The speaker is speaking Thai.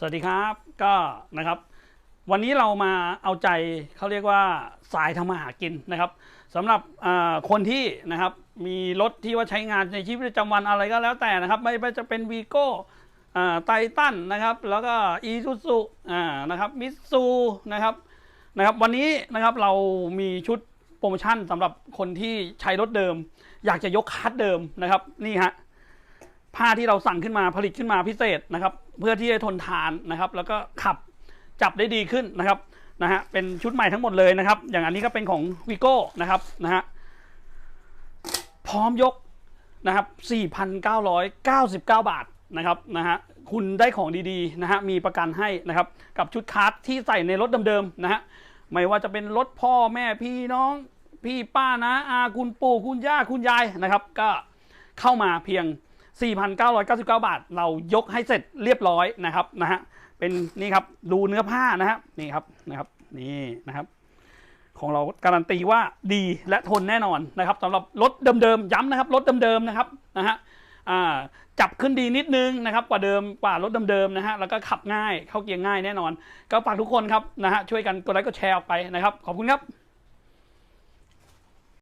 สวัสดีครับก็นะครับวันนี้เรามาเอาใจเขาเรียกว่าสายทำมาหากินนะครับสำหรับคนที่นะครับมีรถที่ว่าใช้งานในชีวิตประจำวันอะไรก็แล้วแต่นะครับ ไม่ว่าจะเป็นวีโก้ไททันนะครับ แล้วก็อีซูซูนะครับมิซูนะครับนะครับ วันนี้นะครับเรามีชุดโปรโมชั่นสำหรับคนที่ใช้รถเดิม อยากจะยกคัสเดิมนะครับนี่ฮะ ผ้าที่เราสั่งขึ้นมาผลิตขึ้นมาพิเศษนะครับ เพื่อที่จะทนทานนะครับ แล้วก็ขับจับได้ดีขึ้นนะครับนะฮะเป็นชุดใหม่ทั้งหมดเลยนะครับ อย่างอันนี้ก็เป็นของวิโก้นะครับนะฮะพร้อมยกนะครับ 4,999 บาทนะครับนะฮะคุณได้ของดีๆนะฮะมีประกันให้นะครับ กับชุดคาร์ทที่ใส่ในรถเดิมๆนะฮะไม่ว่าจะเป็นรถพ่อแม่พี่น้อง พี่ป้านะอาคุณปู่คุณย่าคุณยายนะครับ ก็เข้ามาเพียง 4,999 บาท เรายกให้เสร็จเรียบร้อยนะครับนะฮะเป็นนี่ครับดูเนื้อผ้านะฮะนี่ครับนะครับนี่นะครับ ของเราการันตีว่าดีและทนแน่นอนนะครับสำหรับรถเดิมๆย้ำนะครับรถเดิมๆนะครับนะฮะจับขึ้นดีนิดนึงนะครับกว่าเดิมกว่ารถเดิมๆนะฮะแล้วก็ขับง่ายเข้าเกียร์ง่ายแน่นอน ก็ฝากทุกคนครับนะฮะช่วยกันกดไลค์กดแชร์ออกไปนะครับ ขอบคุณครับ